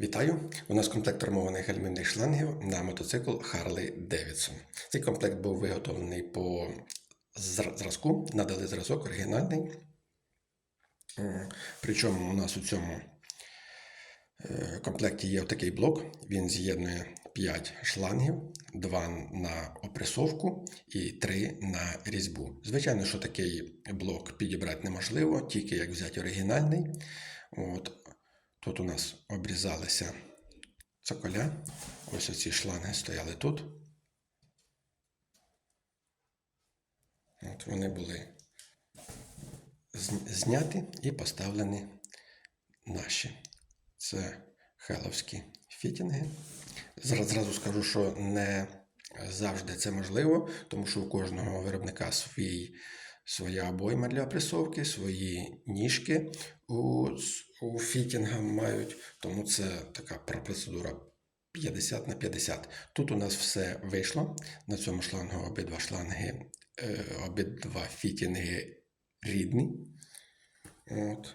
Вітаю! У нас комплект армованих гальмівних шлангів на мотоцикл Harley Davidson. Цей комплект був виготовлений по зразку, надали зразок оригінальний. Причому у нас у цьому е, комплекті є такий блок. Він з'єднує 5 шлангів, 2 на опресовку і 3 на різьбу. Звичайно, що такий блок підібрати неможливо, тільки як взяти оригінальний. От. Тут у нас обрізалися цоколя. Ось оці шланги стояли тут. От вони були зняті і поставлені наші. Це хеловські фітінги. Зра- Зразу скажу, що не завжди це можливо, тому що у кожного виробника свій, своя обойма для опресовки, свої ніжки у, у фітінга мають, тому це така процедура 50 на 50. Тут у нас все вийшло. На цьому шлангу обидва шланги, е, обидва фітінги рідні. От.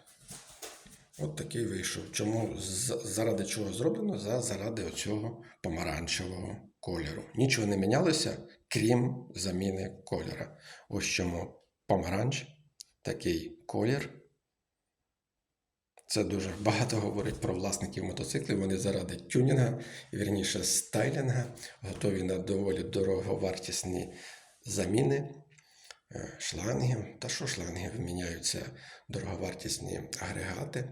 От такий вийшов. Чому заради чого зроблено? За, заради оцього помаранчевого кольору. Нічого не мінялося, крім заміни кольора. Ось чому помаранч, такий колір. Це дуже багато говорить про власників мотоциклів. Вони заради тюнінга, вірніше стайлінга, готові на доволі дороговартісні заміни е, шлангів. Та що шлангів міняються дороговартісні агрегати.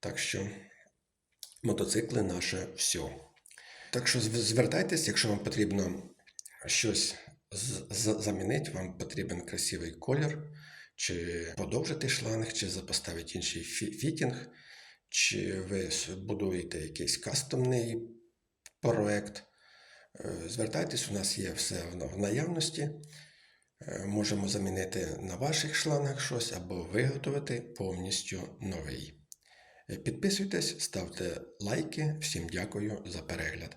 Так що мотоцикли наше все. Так що зв- звертайтесь, якщо вам потрібно щось замінити, вам потрібен красивий колір, чи подовжити шланг, чи запоставити інший фі- фітінг, чи ви будуєте якийсь кастомний проект. Е, Звертайтесь, у нас є все в наявності. Е, Можемо замінити на ваших шлангах щось або виготовити повністю новий. Е, Підписуйтесь, ставте лайки. Всім дякую за перегляд.